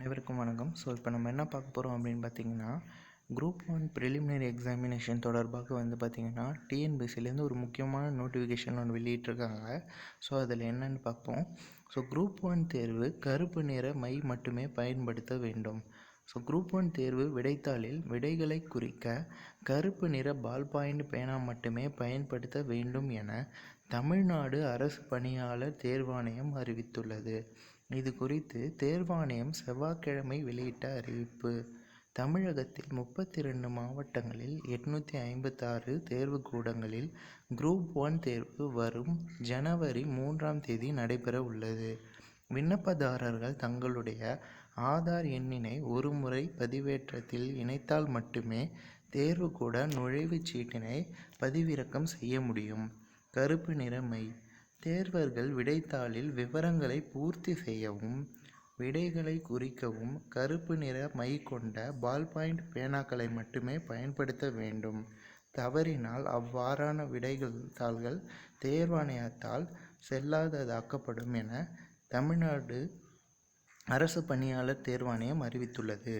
அனைவருக்கும் வணக்கம். ஸோ இப்போ நம்ம என்ன பார்க்க போகிறோம் அப்படின்னு பார்த்தீங்கன்னா குரூப் ஒன் ப்ரிலிமினரி எக்ஸாமினேஷன் தொடர்பாக வந்து பார்த்திங்கன்னா டிஎன்பிசிலேருந்து ஒரு முக்கியமான நோட்டிஃபிகேஷன் ஒன்று வெளியிட்டிருக்காங்க. ஸோ அதில் என்னென்னு பார்ப்போம். ஸோ குரூப் ஒன் தேர்வு கருப்பு நிற மை மட்டுமே பயன்படுத்த வேண்டும். ஸோ குரூப் ஒன் தேர்வு விடைத்தாளில் விடைகளை குறிக்க கருப்பு நிற பால் பாயிண்ட் பேனா மட்டுமே பயன்படுத்த வேண்டும் என தமிழ்நாடு அரசு பணியாளர் தேர்வாணையம் அறிவித்துள்ளது. இது குறித்து தேர்வாணையம் செவ்வாய்க்கிழமை வெளியிட்ட அறிவிப்பு. தமிழகத்தில் முப்பத்தி ரெண்டு மாவட்டங்களில் எட்நூற்றி ஐம்பத்தாறு தேர்வுக்கூடங்களில் குரூப் ஒன் தேர்வு வரும் ஜனவரி மூன்றாம் தேதி நடைபெற உள்ளது. விண்ணப்பதாரர்கள் தங்களுடைய ஆதார் எண்ணினை ஒருமுறை பதிவேற்றத்தில் இணைத்தால் மட்டுமே தேர்வுக்கூட நுழைவுச் சீட்டினை பதிவிறக்கம் செய்ய முடியும். கருப்பு நிற மை தேர்வர்கள் விடைத்தாளில் விவரங்களை பூர்த்தி செய்யவும் விடைகளை குறிக்கவும் கருப்பு நிற மை கொண்ட பால் பாயிண்ட் பேனாக்களை மட்டுமே பயன்படுத்த வேண்டும். தவறினால் அவ்வாறான விடைகள் தாள்கள் தேர்வாணையத்தால் செல்லாததாக்கப்படும் என தமிழ்நாடு அரசு பணியாளர் தேர்வாணையம் அறிவித்துள்ளது.